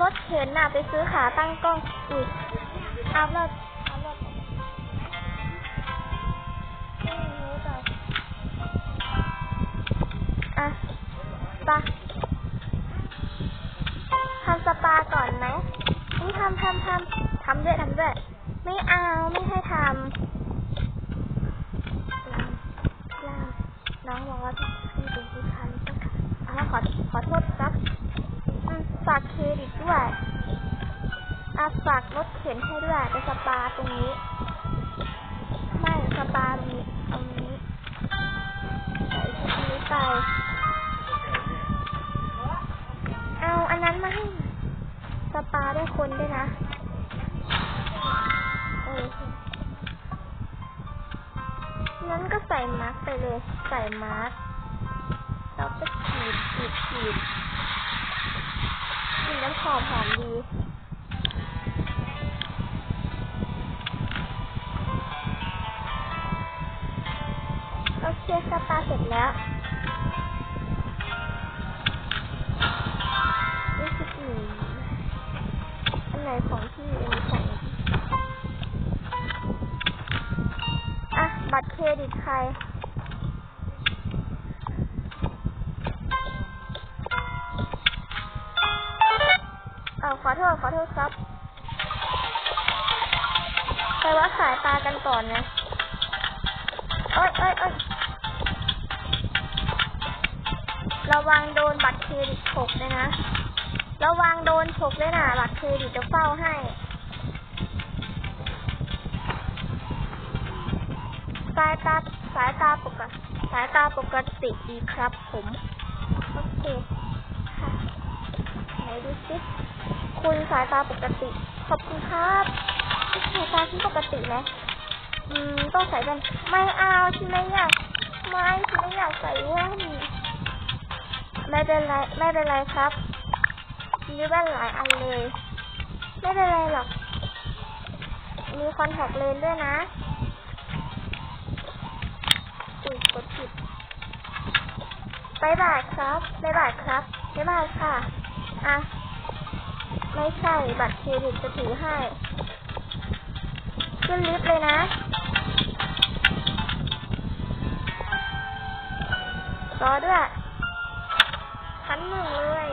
รถเข็นน่ะไปซื้อขาตั้งกล้องอุ้ยเอารถเอารถอะไปะทำสปาก่อนไหมนี่ทำทำทำทำด้วยทำด้วย ไม่เอาไม่ให้ทำ สปาได้คนด้วยนะเอองั้นก็ใส่มาร์กไปเลย ใส่มาร์กแล้วก็ฉีดฉีดฉีดฉีดน้ำหอมหอมดีโอเคสปาเสร็จแล้ว ไหนของพี่อันนี้ของอะบัตรเครดิตใครเอาขอโทษขอโทษครับไปวัดสายตากันก่อนนะเอ้ยเอ้ยเอ้ยระวังโดนบัตรเครดิตฉกเลยนะ ระวังโดนฉกเลยนะบัตรเครดิจะเฝ้าให้ สายตาสายตาปกติสายตาปกติดีครับผมโอเคค่ะไหนดูสิคุณสายตาปกติ ขอบคุณครับสายตาฉันปกติไหมอืมต้องใส่แว่นไม่เอาฉันไม่อยากไม่ฉันไม่อยากใส่แว่นไม่เป็นไรไม่เป็นไรครับ มีแว่นหลายอันเลย ไม่เป็นไรหรอก มีคอนแทคเลนด้วยนะ อุ้ยกดผิดบายบายครับบายบายครับบายบายค่ะ อะ ไม่ใช่บัตรเครดิตจะถือให้ ขึ้นลิฟต์เลยนะรอด้วยชั้นหนึ่งเลย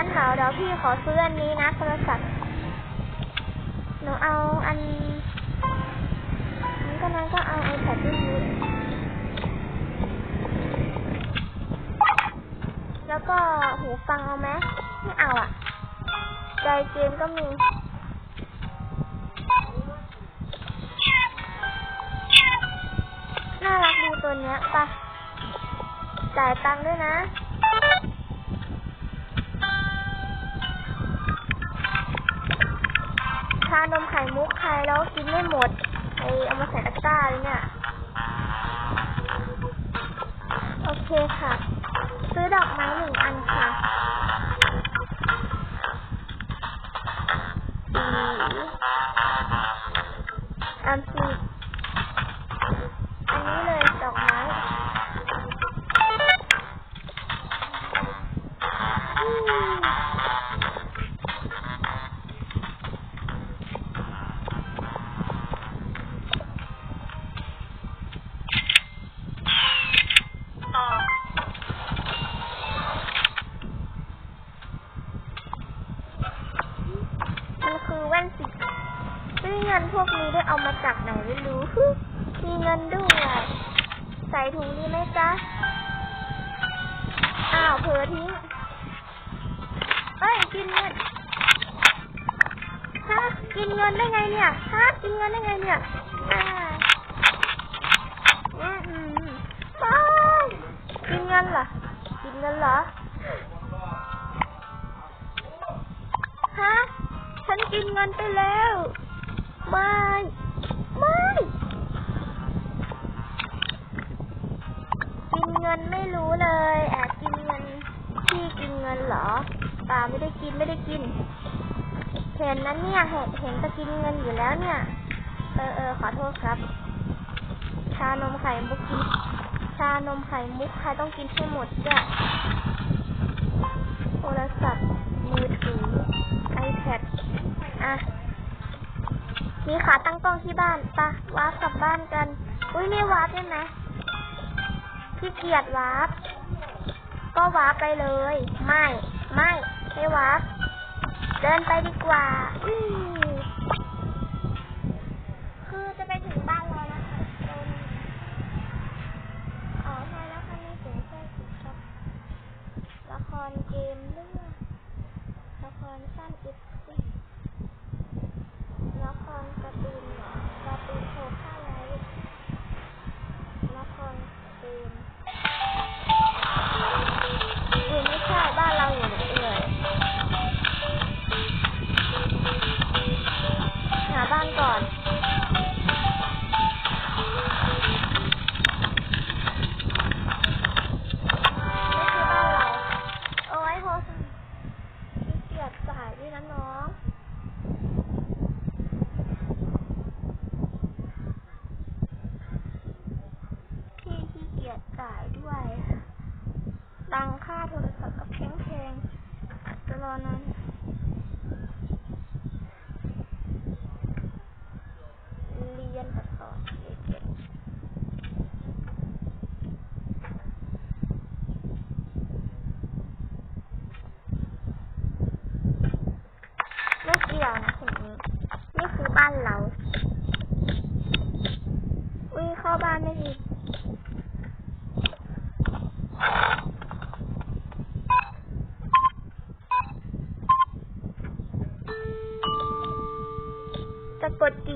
ฉันเดี๋ยวเดี๋ยวพี่ขอซื้ออันนี้นะโทรศัพท์หนูเอาอันนั้นก็นั้นก็เอา iPad รุ่นนี้แล้วก็หูฟังเอาไหมไม่เอาอะ ใจเกมก็มีน่ารักดีตัวเนี้ยปะจ่ายตังค์ด้วยนะ แล้วกินไม่หมดไอเอามาใส่ตะกร้าเลยเนี่ย เอามาจากไหนไม่รู้ มีเงินด้วย ใส่ถุงดีไหมจ๊ะ อ้าวเผลอทิ้ง เอ้ย กินเงินฮะกินเงินได้ไงเนี่ยฮะกินเงินได้ไงเนี่ยอ่าอืมอืมกินเงินเหรอ กินเงินเหรอ ฮะ ฉันกินเงินไปแล้ว ไม่ ไม่กินเงินไม่รู้เลยแอบกินเงินพี่กินเงินเหรอป่าไม่ได้กินไม่ได้กิน เห็นนั้นเนี่ยเห็นเห็นจะกินเงินอยู่แล้วเนี่ย เออเออขอโทษครับ ชานมไข่มุกกินชานมไข่มุกใครต้องกินให้หมดจ้ะโทรศัพท์มือถือ iPad อะ มีขาตั้งกล้องที่บ้านปะวาร์ปกลับบ้านกัน อุ้ยไม่วาร์ปได้ไหมพี่เกียจวาร์ปก็วาร์ปไปเลย ไม่ ไม่ไม่วาร์ปเดินไปดีกว่าอือคือจะไปถึงบ้านแล้วนะคะตรงอ๋อใช่แล้วค่ะนี่ถึงแค่สิครับละครเกมเรื่องละครสั้นอิป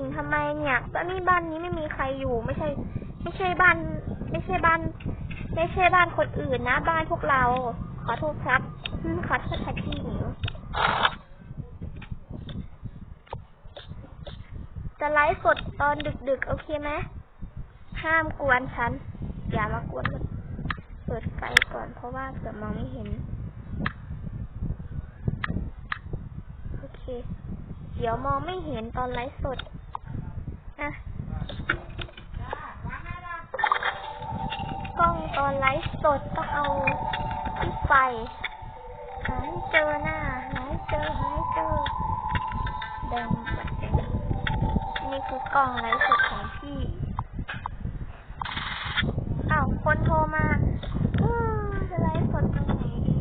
งทำไมเนี่ยบ้านนี้บ้านนี้ไม่มีใครอยู่ ไม่ใช่ ไม่ใช่บ้าน ไม่ใช่บ้าน ไม่ใช่บ้านคนอื่นนะ บ้านพวกเรา ขอโทษครับขอโทษค่ะพี่หมิวจะไลฟ์สดตอนดึกๆ โอเคไหมห้ามกวนฉัน อย่ามากวนเปิดไฟก่อนเพราะว่าเผื่อมองไม่เห็น โอเค เดี๋ยวมองไม่เห็นตอนไลฟ์สด อะกล้องตอนไลฟ์สดต้องเอาที่ไฟหาให้เจอหน้าหาให้เจอหาให้เจอเดินแบบเดินนี่คือกล้องไลฟ์สดของพี่ อ้าว คนโทรมาเออจะไลฟ์สดตรงไหนดี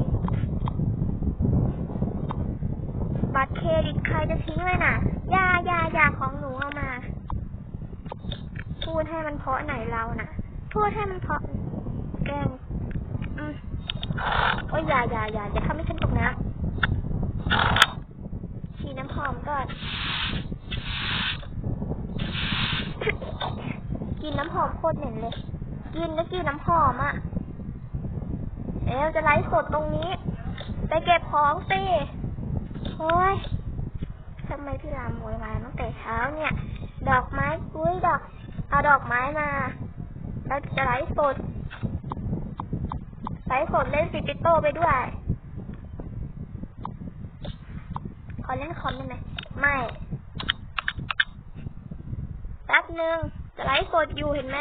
บัตรเครดิตใครจะทิ้งไว้น่ะอย่าอย่าอย่าของหนูเอามา พูดให้มันเพราะไหนเราน่ะ พูดให้มันเพราะแกล้งอืมโอ้ยอย่าอย่าอย่าอย่าทำให้ฉันตกนะฉีน้ำหอมก่อน กินน้ำหอมโคตรเหม็นเลย กินก็กินน้ำหอมอะเอ๊จะไลฟ์สดตรงนี้ ไปเก็บของสิโอ้ยทำไมพี่รามโวยวายตั้งแต่เช้าเนี่ย ดอกไม้อุ้ยดอก เอาดอกไม้มา แล้วจะไลฟ์สด ฟ์สดเล่นซิปิโต้ไปด้วย ขอเล่นคอมได้ไหมไม่แป๊บหนึ่งจะไลฟ์สดอยู่เห็นไหม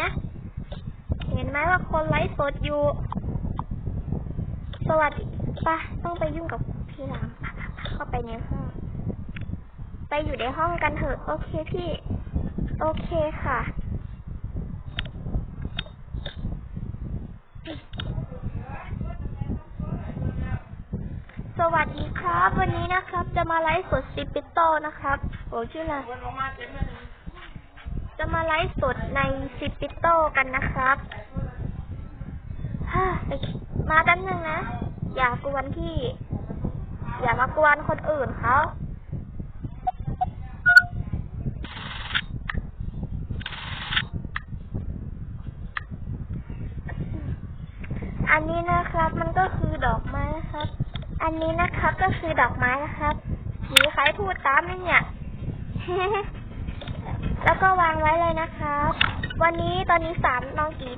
เห็นไหมว่าคนไลฟ์สดอยู่ สวัสดีปะต้องไปยุ่งกับพี่รามปะปะปะเข้าไปในห้อง ไปอยู่ในห้องกันเถอะ โอเคพี่ โอเคค่ะ สวัสดีครับ วันนี้นะครับ จะมาไลฟ์สดซิปิโตนะครับโอ้ชื่ออะไรจะมาไลฟ์สดในซิปิโตกันนะครับมาแป๊บนึงนะ อย่ากวนพี่ อย่ามากวนคนอื่นเขาอันนี้นะครับมันก็คือดอก อันนี้นะครับ ก็คือดอกไม้นะครับมีใครพูดตามไหมเนี่ย แล้วก็วางไว้เลยนะครับ วันนี้ตอนนี้สามนอนกี่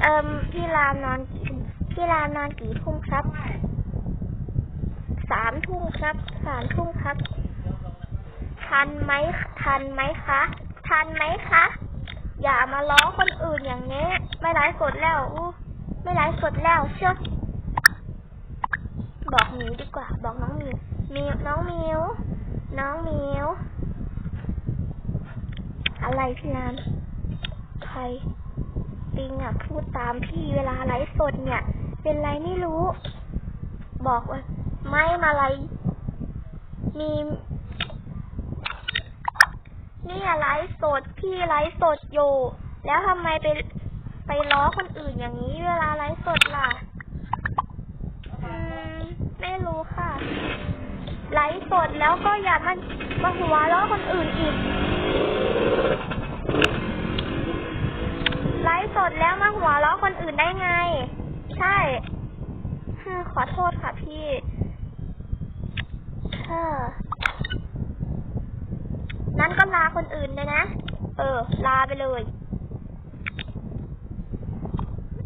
เอ่มพี่รามนอนกี่พี่รามนอนกี่ทุ่มครับ สามทุ่มครับ สามทุ่มครับ ทันไหมทันไหมคะ ทันไหมคะ อย่ามาล้อคนอื่นอย่างนี้ ไม่ไลฟ์สดแล้วอู้ไม่ไลฟ์สดแล้วเชียวบอ มิวดีกว่า บอกน้องมิวมิวน้องมิวน้องมิวอะไรพี่รามใครปิงอะ พูดตามพี่เวลาไลฟ์สดเนี่ย เป็นไรไม่รู้ บอกว่า ไม่มาไลมีนี่ไลฟ์สดพี่ไลฟ์สดอยู่ แล้วทำไมไปไปล้อคนอื่นอย่างนี้ เวลาไลฟ์สดล่ะ ไม่รู้ค่ะ ไลฟ์สดแล้วก็อย่ามามาหัวล้อคนอื่นอีก ไลฟ์สดแล้วมาหัวล้อคนอื่นได้ไง ใช่ฮขอโทษค่ะพี่เออนั้นก็ลาคนอื่นเลยนะ เออ ลาไปเลย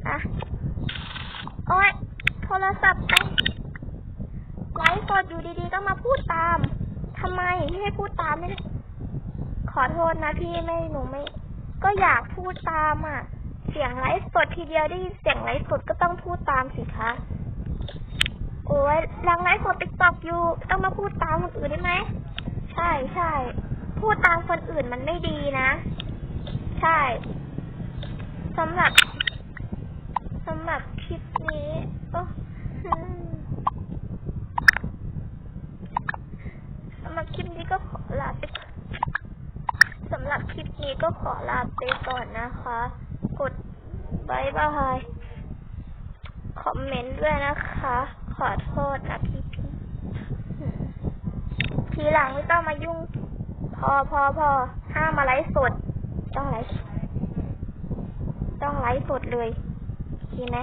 อะโอ๊ย รศัพท์ไปไลฟ์สดอยู่ดีๆก็มาพูดตามทำไมไม่ให้พูดตามไม่ขอโทษนะพี่ไม่หนูไม่ ก็อยากพูดตามอะ เสียงไลฟ์สดทีเดียวได้ยินเสียงไลฟ์สดก็ต้องพูดตามสิคะโอ้ยหลังไลฟ์สดติ๊กตอกอยู่ต้องมาพูดตามคนอื่นได้ไหมใช่ใช่พูดตามคนอื่นมันไม่ดีนะ ใช่สำหรับสำหรับ คลิปนี้ก็มสำหรับคลิปนี้ก็ขอลาไปก่อนสำหรับคลิปนี้ก็ขอลาไปก่อนนะคะ กดบายบายคอมเมนต์ด้วยนะคะ ขอโทษนะพี่พี่ทีหลังไม่ต้องมายุ่ง พอพอพอห้ามมาไลฟ์สด ต้องไลฟ์ต้องไลฟ์สดเลยโอเคไหม